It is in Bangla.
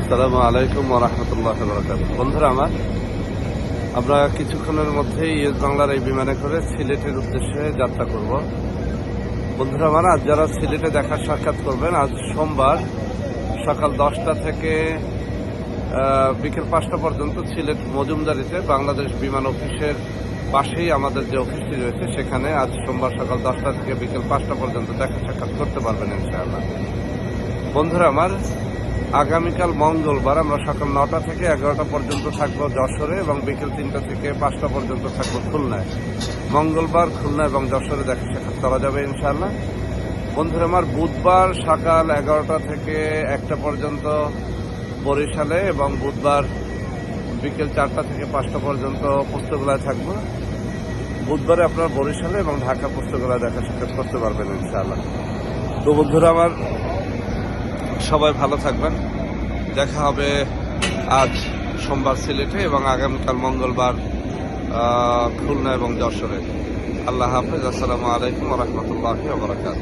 আসসালামু আলাইকুম রহমতুল্লাহ বরকাত বন্ধুরা আমার, আমরা কিছুক্ষণের মধ্যেই ইয়েস বাংলার এই বিমানে করে সিলেটের উদ্দেশ্যে যাত্রা করব। বন্ধুরা আমার, আজ যারা সিলেটে দেখার সাক্ষাৎ করবেন, আজ সোমবার সকাল দশটা থেকে বিকেল পাঁচটা পর্যন্ত সিলেট মজুমদারিতে বাংলাদেশ বিমান অফিসের পাশেই আমাদের যে অফিসটি রয়েছে, সেখানে আজ সোমবার সকাল দশটা থেকে বিকেল পাঁচটা পর্যন্ত দেখা সাক্ষাৎ করতে পারবেন ইনশাআল্লাহ। বন্ধুরা আমার আগামীকাল মঙ্গলবার আমরা সকাল নটা থেকে এগারোটা পর্যন্ত থাকব যশোরে এবং বিকেল তিনটা থেকে পাঁচটা পর্যন্ত থাকব খুলনায়। মঙ্গলবার খুলনা এবং যশোরে দেখা সাক্ষাৎ করা যাবে ইনশাল্লাহ বন্ধুরা, আমার বুধবার সকাল এগারোটা থেকে একটা পর্যন্ত বরিশালে এবং বুধবার বিকেল চারটা থেকে পাঁচটা পর্যন্ত পুস্তকালয় থাকব। বুধবারে আপনার বরিশালে এবং ঢাকা পুস্তকালয় দেখা সাক্ষাৎ করতে পারবেন ইনশাআল্লাহ। তো বন্ধুরা, আমার সবাই ভালো থাকবেন। দেখা হবে আজ সোমবার সিলেটে এবং আগামীকাল মঙ্গলবার খুলনা এবং যশোরে। আল্লাহ হাফেজ। আসসালামু আলাইকুম রহমতুল্লাহ বরাকাত